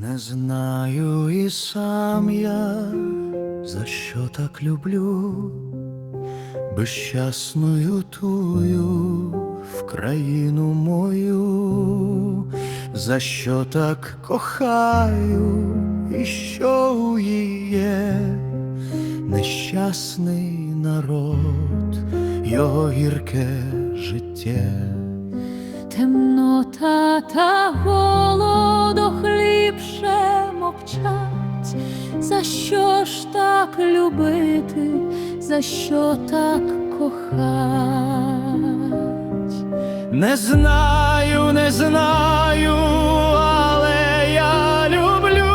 Не знаю і сам я, за що так люблю, безщасною тую в країну мою, за що так кохаю, і що у її є. Нещасний народ, його гірке життя. Темнота та мовчать, за що ж так любити, за що так кохать? Не знаю, не знаю, але я люблю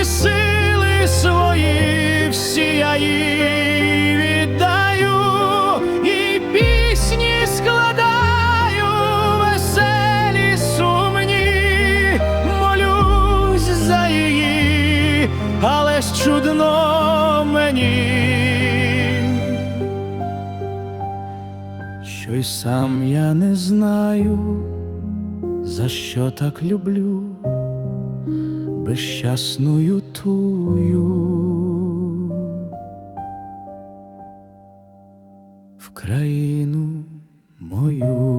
і сили свої всі я їй але чудно мені. Що й сам я не знаю, за що так люблю безщасною тую. В країну мою.